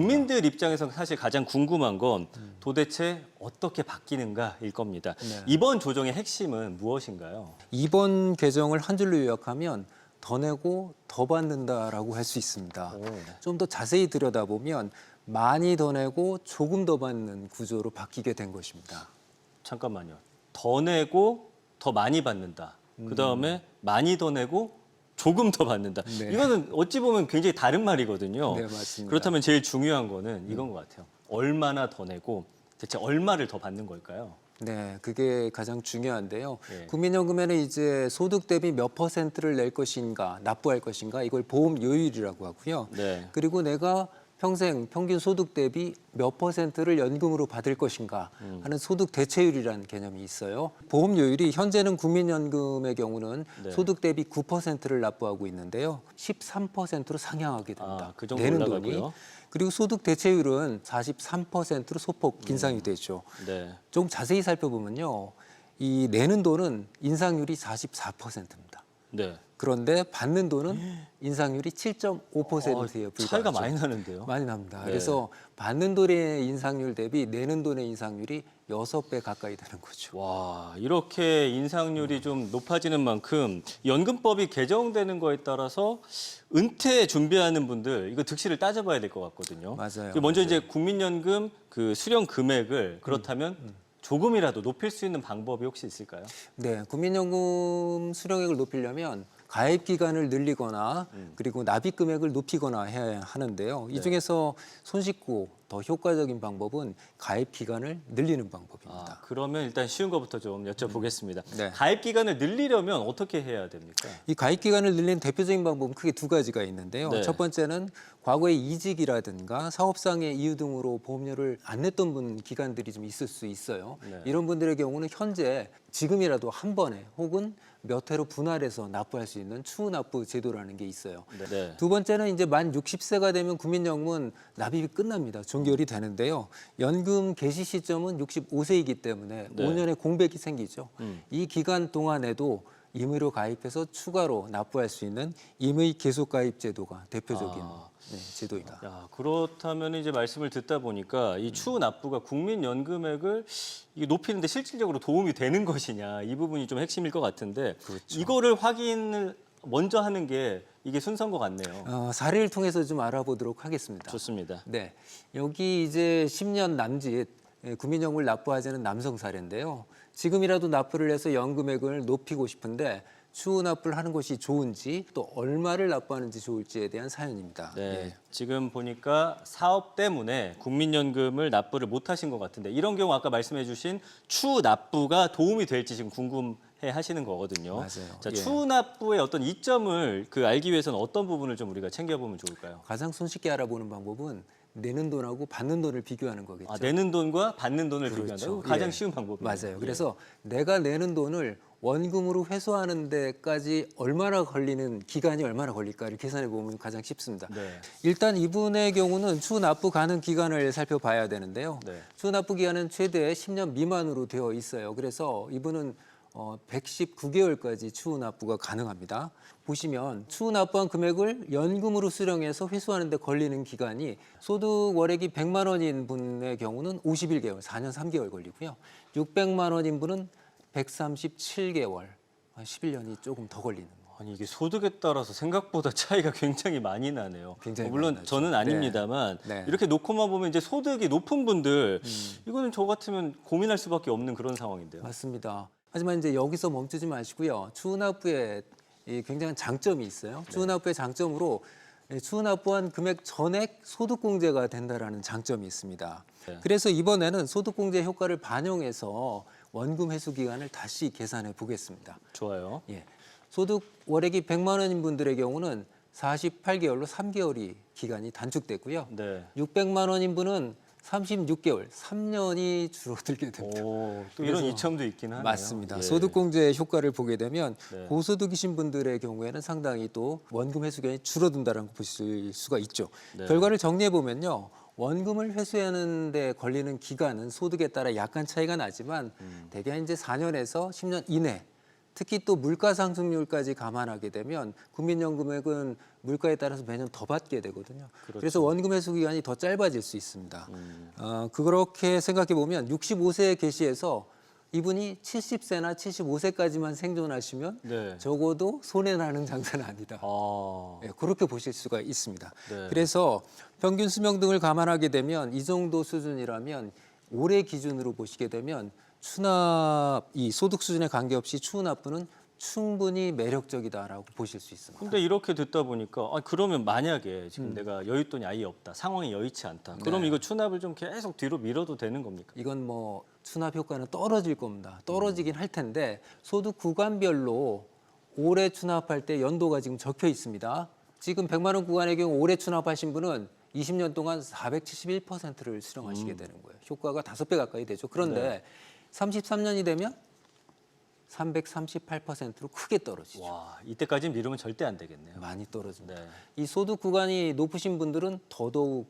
국민들 입장에서 사실 가장 궁금한 건 도대체 어떻게 바뀌는가일 겁니다. 네. 이번 조정의 핵심은 무엇인가요? 이번 개정을 한 줄로 요약하면 더 내고 더 받는다라고 할 수 있습니다. 좀 더 자세히 들여다보면 많이 더 내고 조금 더 받는 구조로 바뀌게 된 것입니다. 잠깐만요. 더 내고 더 많이 받는다. 그 다음에 많이 더 내고 조금 더 받는다. 네. 이거는 어찌 보면 굉장히 다른 말이거든요. 네, 맞습니다. 그렇다면 제일 중요한 거는 이건 것 같아요. 얼마나 더 내고 대체 얼마를 더 받는 걸까요? 네, 그게 가장 중요한데요. 예. 국민연금에는 이제 소득 대비 몇 퍼센트를 낼 것인가, 납부할 것인가, 이걸 보험 요율이라고 하고요. 네. 그리고 내가 평생 평균 소득 대비 몇 퍼센트를 연금으로 받을 것인가 음. 하는 소득 대체율이라는 개념이 있어요. 보험료율이 현재는 국민연금의 경우는 네. 소득 대비 9%를 납부하고 있는데요. 13%로 상향하게 됩니다. 아, 그 정도 내는 올라가고요. 돈이. 그리고 소득 대체율은 43%로 소폭 인상이 되죠. 네. 좀 자세히 살펴보면요. 이 내는 돈은 인상률이 44%입니다. 네. 그런데 받는 돈은 인상률이 7.5%예요. 어, 차이가 많이 나는데요. 많이 납니다. 네. 그래서 받는 돈의 인상률 대비 내는 돈의 인상률이 여섯 배 가까이 되는 거죠. 와 이렇게 인상률이 좀 높아지는 만큼 연금법이 개정되는 거에 따라서 은퇴 준비하는 분들 이거 득실을 따져봐야 될 것 같거든요. 맞아요. 그 먼저 이제 국민연금 그 수령 금액을 그렇다면 음, 조금이라도 높일 수 있는 방법이 혹시 있을까요? 네, 국민연금 수령액을 높이려면 가입 기간을 늘리거나 음. 그리고 납입 금액을 높이거나 해야 하는데요. 네. 이 중에서 손쉽고 더 효과적인 방법은 가입 기간을 늘리는 방법입니다. 아, 그러면 일단 쉬운 것부터 좀 여쭤보겠습니다. 네. 가입 기간을 늘리려면 어떻게 해야 됩니까? 이 가입 기간을 늘리는 대표적인 방법은 크게 두 가지가 있는데요. 네. 첫 번째는 과거에 이직이라든가 사업상의 이유 등으로 보험료를 안 냈던 분 기간들이 좀 있을 수 있어요. 네. 이런 분들의 경우는 현재 지금이라도 한 번에 혹은 몇 회로 분할해서 납부할 수 있는 추후 납부 제도라는 게 있어요. 네. 두 번째는 이제 만 60세가 되면 국민연금은 납입이 끝납니다. 종결이 되는데요. 연금 개시 시점은 65세이기 때문에 네. 5년의 공백이 생기죠. 음. 이 기간 동안에도 임의로 가입해서 추가로 납부할 수 있는 임의 계속 가입 제도가 대표적인 아. 네, 제도입니다. 야, 그렇다면 이제 말씀을 듣다 보니까 이 추후 납부가 국민연금액을 이게 높이는데 실질적으로 도움이 되는 것이냐 이 부분이 좀 핵심일 것 같은데 그렇죠. 이거를 확인을 먼저 하는 게 이게 순서인 것 같네요. 어, 사례를 통해서 좀 알아보도록 하겠습니다. 좋습니다. 네, 여기 이제 10년 남짓 예, 국민연금을 납부하지 않은 남성 사례인데요. 지금이라도 납부를 해서 연금액을 높이고 싶은데 추후 납부를 하는 것이 좋은지 또 얼마를 납부하는지 좋을지에 대한 사연입니다. 네, 예. 지금 보니까 사업 때문에 국민연금을 납부를 못 하신 것 같은데 이런 경우 아까 말씀해주신 추후 납부가 도움이 될지 지금 궁금 해 하시는 거거든요. 맞아요. 자, 예. 추후 납부의 어떤 이점을 그 알기 위해서는 어떤 부분을 좀 우리가 챙겨보면 좋을까요? 가장 손쉽게 알아보는 방법은 내는 돈하고 받는 돈을 비교하는 거겠죠. 아, 내는 돈과 받는 돈을 그렇죠. 비교한다. 고 가장 예. 쉬운 방법이에요. 맞아요. 그래서 내가 내는 돈을 원금으로 회수하는 데까지 얼마나 걸리는 기간이 얼마나 걸릴까를 계산해 보면 가장 쉽습니다. 네. 일단 이분의 경우는 추 납부 가능 기간을 살펴봐야 되는데요. 네. 추 납부 기간은 최대 10년 미만으로 되어 있어요. 그래서 이분은 어, 119개월까지 추후 납부가 가능합니다. 보시면 추후 납부한 금액을 연금으로 수령해서 회수하는 데 걸리는 기간이 소득 월액이 100만 원인 분의 경우는 51개월, 4년 3개월 걸리고요. 600만 원인 분은 137개월, 11년이 조금 더 걸리는 거. 아니 이게 소득에 따라서 생각보다 차이가 굉장히 많이 나네요. 굉장히 어, 물론 많이. 저는 아닙니다만 네. 네. 이렇게 놓고만 보면 이제 소득이 높은 분들 이거는 저 같으면 고민할 수밖에 없는 그런 상황인데요. 맞습니다. 하지만 이제 여기서 멈추지 마시고요. 추후납부에 이 굉장한 장점이 있어요. 추후납부의 장점으로 이 추후납부한 금액 전액 소득공제가 된다라는 장점이 있습니다. 네. 그래서 이번에는 소득공제 효과를 반영해서 원금 회수 기간을 다시 계산해 보겠습니다. 좋아요. 예. 소득 월액이 100만 원인 분들의 경우는 48개월로 3개월이 기간이 단축됐고요. 네. 600만 원인 분은 36개월, 3년이 줄어들게 됩니다. 오, 또 이런 이점도 있긴 하네요. 맞습니다. 예. 소득공제의 효과를 보게 되면 네. 고소득이신 분들의 경우에는 상당히 또 원금 회수 기간이 줄어든다는 걸 보실 수가 있죠. 네. 결과를 정리해 보면요. 원금을 회수하는 데 걸리는 기간은 소득에 따라 약간 차이가 나지만 음. 대개 이제 4년에서 10년 이내 특히 또 물가 상승률까지 감안하게 되면 국민연금액은 물가에 따라서 매년 더 받게 되거든요. 그렇죠. 그래서 원금 회수 기간이 더 짧아질 수 있습니다. 음. 어, 그렇게 생각해 보면 65세에 계시해서 이분이 70세나 75세까지만 생존하시면 네. 적어도 손해 나는 장사는 아니다. 아, 예, 그렇게 보실 수가 있습니다. 네. 그래서 평균 수명 등을 감안하게 되면 이 정도 수준이라면 올해 기준으로 보시게 되면 추납 이 소득 수준에 관계없이 추납부는 충분히 매력적이다라고 보실 수 있습니다. 근데 이렇게 듣다 보니까 아, 그러면 만약에 음. 지금 내가 여윳돈이 아예 없다, 상황이 여의치 않다. 그럼 네. 이거 추납을 좀 계속 뒤로 밀어도 되는 겁니까? 이건 뭐 추납 효과는 떨어질 겁니다. 떨어지긴 할 텐데 소득 구간별로 올해 추납할 때 연도가 지금 적혀 있습니다. 지금 100만 원 구간의 경우 올해 추납하신 분은 20년 동안 471%를 수령하시게 음. 되는 거예요. 효과가 다섯 배 가까이 되죠. 그런데 네. 33년이 되면 338%로 크게 떨어지죠. 와, 이때까지 미루면 절대 안 되겠네요. 많이 떨어집니다. 네. 이 소득 구간이 높으신 분들은 더더욱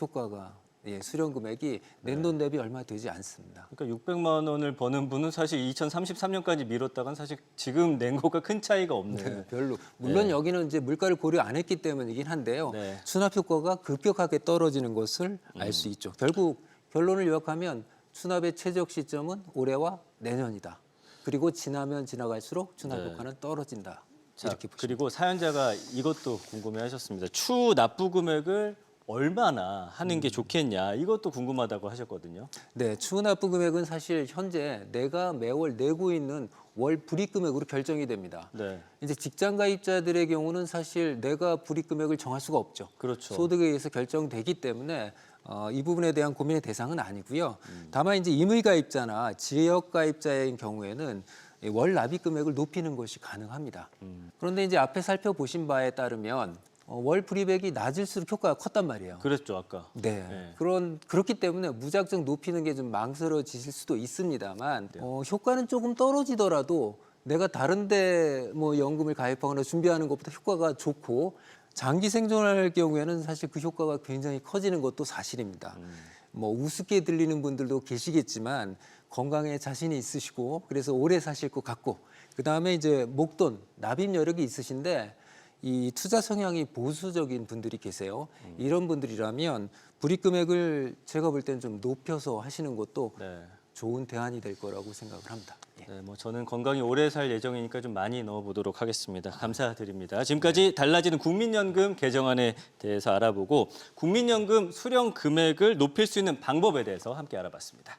효과가 예, 수령 금액이 낸돈 대비 얼마 되지 않습니다. 그러니까 600만 원을 버는 분은 사실 2033년까지 미뤘다간 사실 지금 낸 거가 큰 차이가 없는. 네, 별로. 물론 여기는 이제 물가를 고려 안 했기 때문이긴 한데요. 네. 수납 효과가 급격하게 떨어지는 것을 알 수 있죠. 결국 결론을 요약하면 수납의 최적 시점은 올해와 내년이다. 그리고 지나면 지나갈수록 수납 네. 효과는 떨어진다. 자, 이렇게 보시면 그리고 사연자가 이것도 궁금해하셨습니다. 추 납부 금액을 얼마나 하는 음. 게 좋겠냐 이것도 궁금하다고 하셨거든요. 네, 추후 납부 금액은 사실 현재 내가 매월 내고 있는 월 불이익 금액으로 결정이 됩니다. 네, 이제 직장 가입자들의 경우는 사실 내가 불이익 금액을 정할 수가 없죠. 그렇죠. 소득에 의해서 결정되기 때문에 어, 이 부분에 대한 고민의 대상은 아니고요. 음. 다만 이제 임의 가입자나 지역 가입자인 경우에는 이월 납입 금액을 높이는 것이 가능합니다. 음. 그런데 이제 앞에 살펴보신 바에 따르면 어, 월 불이익이 낮을수록 효과가 컸단 말이에요. 그랬죠 아까. 네. 네. 그런 그렇기 때문에 무작정 높이는 게 좀 망설여지실 수도 있습니다만 네. 어, 효과는 조금 떨어지더라도 내가 다른데 뭐 연금을 가입하거나 준비하는 것보다 효과가 좋고 장기 생존할 경우에는 사실 그 효과가 굉장히 커지는 것도 사실입니다. 음. 뭐 우습게 들리는 분들도 계시겠지만 건강에 자신이 있으시고 그래서 오래 사실 것 같고 그 다음에 이제 목돈 납입 여력이 있으신데 이 투자 성향이 보수적인 분들이 계세요. 이런 분들이라면 불이익 금액을 제가 볼 때는 좀 높여서 하시는 것도 네. 좋은 대안이 될 거라고 생각을 합니다. 예. 네, 뭐 저는 건강히 오래 살 예정이니까 좀 많이 넣어보도록 하겠습니다. 감사드립니다. 지금까지 달라지는 국민연금 개정안에 대해서 알아보고 국민연금 수령 금액을 높일 수 있는 방법에 대해서 함께 알아봤습니다.